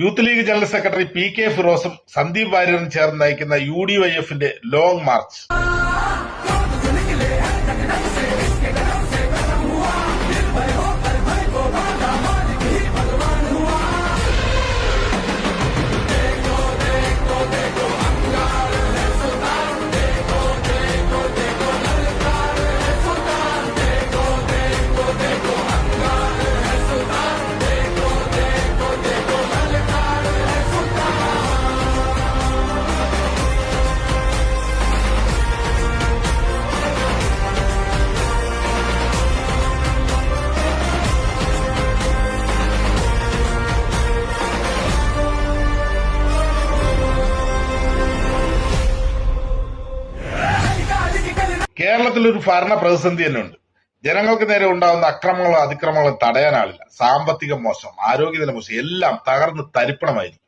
Youth league general secretary P K ഫിറോസും Sandeep വാര്യറും ചേർന്ന് നയിക്കുന്ന യു ഡി വൈ എഫിന്റെ ലോങ് മാർച്ച്. കേരളത്തിൽ ഒരു ഭരണ പ്രതിസന്ധി തന്നെ ഉണ്ട് ജനങ്ങൾക്ക് നേരെ ഉണ്ടാകുന്ന അക്രമങ്ങളും അതിക്രമങ്ങളും തടയാനാളില്ല സാമ്പത്തിക മോശം ആരോഗ്യനില മോശം എല്ലാം തകർന്ന് തരിപ്പണമായിരിക്കും.